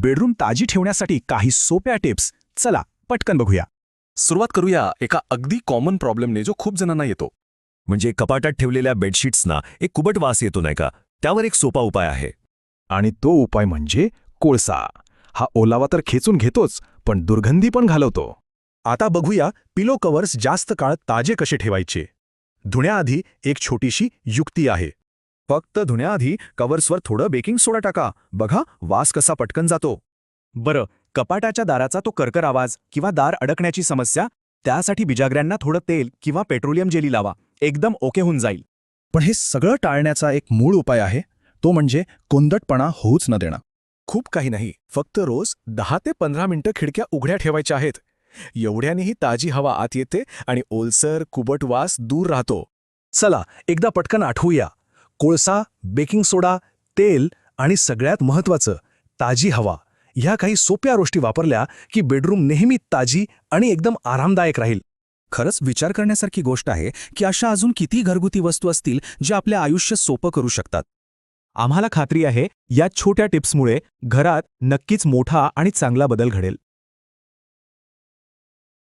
Bedroom ताजी ठेवण्यासाठी काही सोप्या टिप्स. चला पटकन बघूया. सुरुवात करूया एका अगदी कॉमन प्रॉब्लेमने जो खूप जणांना येतो. म्हणजे कपाटात ठेवलेल्या बेडशीट्सना एक कुबट वास येतो नाही का? त्यावर एक सोपा उपाय आहे. आणि तो उपाय म्हणजे कोळसा. हा ओलावा तर खेचून घेतोच पण दुर्गंधी पण घालवतो. आता बघूया पिलो कव्हर्स जास्त काळ ताजे कसे ठेवायचे. धुण्याआधी एक छोटीशी युक्ती आहे. फक्त धुण्याआधी कव्हर्सवर थोडं बेकिंग सोडा टाका. बघा वास कसा पटकन जातो. बरं कपाटाच्या दाराचा तो करकर आवाज किंवा दार अडकण्याची समस्या त्यासाठी बिजागऱ्यांना थोडं तेल किंवा पेट्रोलियम जेली लावा. एकदम ओके होऊन जाईल. पण हे सगळं टाळण्याचा एक मूळ उपाय आहे. तो म्हणजे कोंदटपणा होऊच न देणं. खूप काही नाही. फक्त रोज दहा ते पंधरा मिनिटं खिडक्या उघड्या ठेवायच्या आहेत. एवढ्यानेही ताजी हवा आत येते आणि ओलसर कुबट वास दूर राहतो. चला एकदा पटकन आठवूया. कोळसा बेकिंग सोडा तेल आणि सगळ्यात महत्वाचं ताजी हवा. ह्या काही सोप्या गोष्टी वापरल्या की बेडरूम नेहमी ताजी आणि एकदम आरामदायक राहील. खरंच विचार करण्यासारखी गोष्ट आहे की अशा अजून किती घरगुती वस्तू असतील ज्या आपले आयुष्य सोपं करू शकतात. आम्हाला खात्री आहे या छोट्या टिप्समुळे घरात नक्कीच मोठा आणि चांगला बदल घडेल.